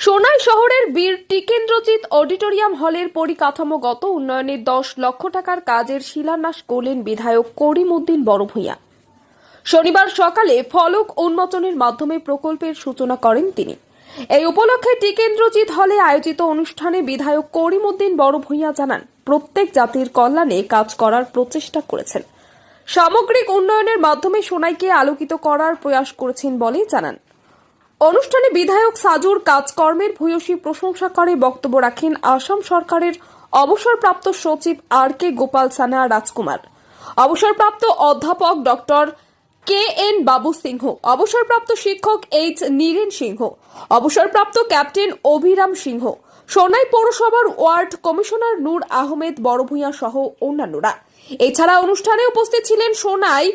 সোনাই শহরের বীর টিকেন্দ্রজিৎ অডিটোরিয়াম হলের পরিকাঠামোগত উন্নয়নে দশ লক্ষ টাকার কাজের শিলান্যাস করলেন বিধায়ক করিমউদ্দিন বড়ভূঁইয়া শনিবার সকালে ফলক উন্মোচনের মাধ্যমে প্রকল্পের সূচনা করেন তিনি। এই উপলক্ষে টিকেন্দ্রজিৎ হলে আয়োজিত অনুষ্ঠানে বিধায়ক করিমউদ্দিন বড়ভূঁইয়া জানান, প্রত্যেক জাতির কল্যাণে কাজ করার প্রচেষ্টা করেছেন। সামগ্রিক উন্নয়নের মাধ্যমে সোনাইকে আলোকিত করার প্রয়াস করেছেন বলে জানান। অনুষ্ঠানে বিধায়ক সাজুর কাজকর্মের ভূয়সী প্রশংসা করে বক্তব্য রাখেন আসাম সরকারের অবসরপ্রাপ্ত সচিব আর কে গোপাল সানা রাজকুমার। অবসরপ্রাপ্ত অধ্যাপক ডক্টর কে এন বাবু সিংহ, অবসরপ্রাপ্ত শিক্ষক এইচ নীরেন সিংহ, অবসরপ্রাপ্ত ক্যাপ্টেন অভিরাম সিংহ, সোনাই পৌরসভার ওয়ার্ড কমিশনার নূর আহমেদ বড়ভূঁইয়া সহ অন্যান্যরা। এছাড়া অনুষ্ঠানে উপস্থিত ছিলেন সোনাই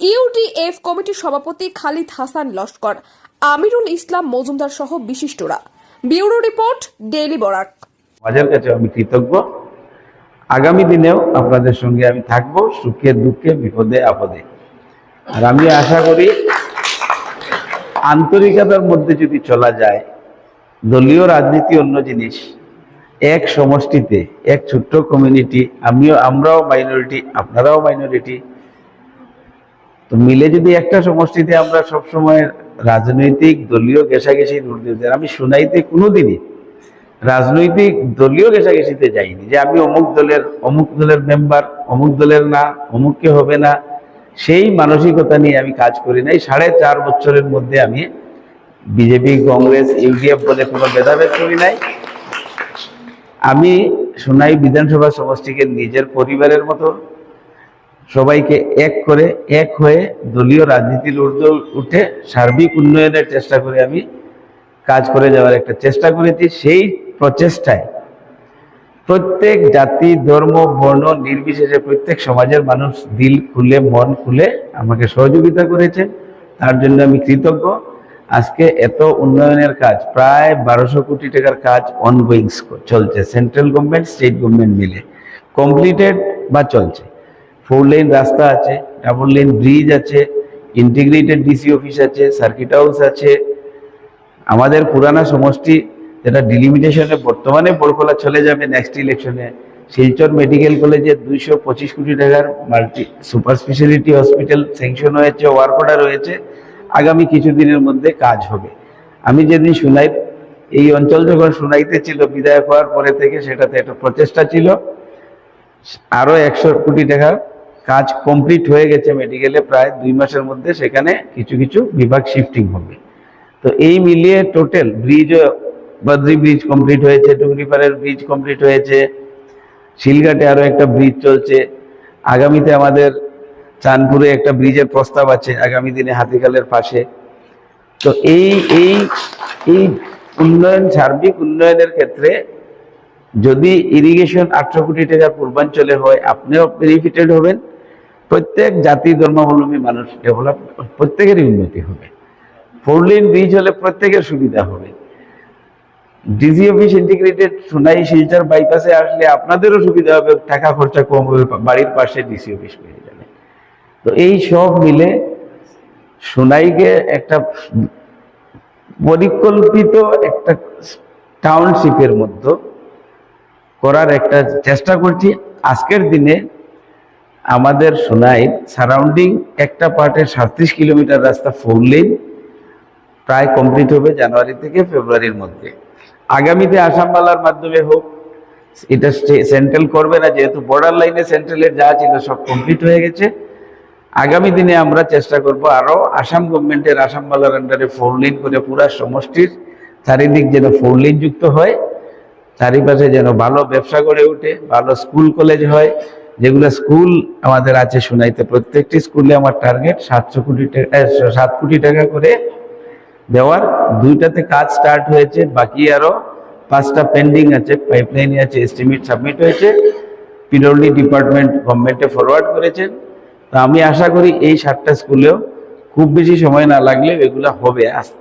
ইউডিএফ কমিটির সভাপতি খালিদ হাসান লস্কর আমিরুল ইসলাম মজুমদার সহ বিশিষ্টরা। Bureau report, daily Barak. সমাজের কাছে আমি কৃতজ্ঞ। আগামী দিনেও আপনাদের সঙ্গে আমি থাকব সুখে, দুঃখে, বিপদে, আপদে। আর আমি আশা করি আন্তরিকতার মধ্যে যদি চলা যায়, দলীয় রাজনীতি অন্য জিনিস, এক সমষ্টিতে, এক ছোট্ট কমিউনিটি আমিও, আমরাও মাইনরিটি আপনারাও মাইনরিটি তো মিলে যদি একটা সমষ্টিতে আমরা সবসময় রাজনৈতিক দলীয় ঘেঁষাঘেঁষি দূর দিতে আমি শুনাইতে কোনোদিনই রাজনৈতিক দলীয় ঘেঁষাঘেঁষিতে যাইনি যে আমি অমুক দলের অমুক দলের মেম্বার অমুক দলের না অমুককে হবে না, সেই মানসিকতা নিয়ে আমি কাজ করি নাই। সাড়ে চার বছরের মধ্যে আমি বিজেপি, কংগ্রেস, ইউডিএফ বলে কোনো ভেদাভেদ করি নাই। আমি সোনাই বিধানসভা সমষ্টিকে নিজের পরিবারের মতো সবাইকে এক করে এক হয়ে দলীয় রাজনীতির ঊর্ধ্বে উঠে সার্বিক উন্নয়নের চেষ্টা করে আমি কাজ করে যাওয়ার একটা চেষ্টা করেছি। সেই প্রচেষ্টায় প্রত্যেক জাতি, ধর্ম, বর্ণ নির্বিশেষে প্রত্যেক সমাজের মানুষ দিল খুলে, মন খুলে আমাকে সহযোগিতা করেছে। তার জন্য আমি কৃতজ্ঞ। আজকে এত উন্নয়নের কাজ, প্রায় বারোশো কোটি টাকার কাজ অনগোয়িং চলছে। সেন্ট্রাল গভর্নমেন্ট স্টেট গভর্নমেন্ট মিলে। কমপ্লিটেড বা চলছে। ফোর লেন রাস্তা আছে ডাবল লেন ব্রিজ আছে ইন্টিগ্রেটেড ডিসি অফিস আছে সার্কিট হাউস আছে। আমাদের পুরানা সমষ্টি যেটা ডিলিমিটেশনে বর্তমানে বড়খোলা চলে যাবে নেক্সট ইলেকশনে শিলচর মেডিকেল কলেজে দুইশো পঁচিশ কোটি টাকার multi super speciality hospital sanction হয়েছে ওয়ার্ক অর্ডার হয়েছে, আগামী কিছুদিনের মধ্যে কাজ হবে। আমি যেদিন শুনাই, এই অঞ্চল যখন শুনাইতে ছিল, বিদায় হওয়ার পরে থেকে সেটাতে একটা প্রচেষ্টা ছিল, আরও একশো কোটি টাকার কাজ কমপ্লিট হয়ে গেছে মেডিকেলে প্রায় দুই মাসের মধ্যে সেখানে কিছু কিছু বিভাগ শিফটিং হবে। তো এই মিলিয়ে total bridge Badri bridge complete হয়েছে, টুকরিপাড়ের ব্রিজ কমপ্লিট হয়েছে, শিলঘাটে আরও একটা ব্রিজ চলছে। আগামীতে আমাদের চাঁদপুরে একটা ব্রিজের প্রস্তাব আছে আগামী দিনে হাতিকালের পাশে। তো এই এই এই উন্নয়ন, সার্বিক উন্নয়নের ক্ষেত্রে যদি ইরিগেশন আটশো কোটি টাকা পূর্বাঞ্চলে হয়, আপনিও বেনিফিটেড হবেন। প্রত্যেক জাতি, ধর্মাবলম্বী মানুষ ডেভেলপ প্রত্যেকেরই উন্নতি হবে। ফোর লেন ব্রিজ হলে প্রত্যেকের সুবিধা হবে। DC office integrated Sonai Silchar বাইপাসে আসলে আপনাদেরও সুবিধা হবে, টাকা খরচা কম হবে, বাড়ির পাশে ডিসি অফিস পেয়ে যাবে তো এই সব মিলে সোনাইকে একটা পরিকল্পিত একটা টাউনশিপের মধ্যে করার একটা চেষ্টা করছি। আজকের দিনে আমাদের সোনাই সারাউন্ডিং একটা পার্টের সাতত্রিশ কিলোমিটার রাস্তা ফোর লেন প্রায় কমপ্লিট হবে জানুয়ারি থেকে ফেব্রুয়ারির মধ্যে। আগামীতে আসামবালার মাধ্যমে হোক, এটা সেন্ট্রাল করবে না, যেহেতু বর্ডার লাইনে সেন্ট্রালের যা ছিল সব কমপ্লিট হয়ে গেছে। আগামী দিনে আমরা চেষ্টা করব আরও আসাম গভর্নমেন্টের আসামবালার আন্ডারে ফোর লেন করে পুরা সমষ্টির চারিদিক যেন ফোর লেন যুক্ত হয়, চারিপাশে যেন ভালো ব্যবসা গড়ে ওঠে, ভালো স্কুল কলেজ হয় যেগুলো স্কুল আমাদের আছে শোনাইতে, প্রত্যেকটি স্কুলে আমার টার্গেট সাতশো কোটি টাকা সাত কোটি টাকা করে দেওয়ার। দুইটাতে কাজ স্টার্ট হয়েছে, বাকি আরও পাঁচটা পেন্ডিং আছে পাইপলাইনে আছে এস্টিমেট সাবমিট হয়েছে পিডব্লিউডি ডিপার্টমেন্ট গভর্নমেন্টে ফরওয়ার্ড করেছেন তো আমি আশা করি এই সাতটা স্কুলেও খুব বেশি সময় না লাগলে এগুলো হবে। আস-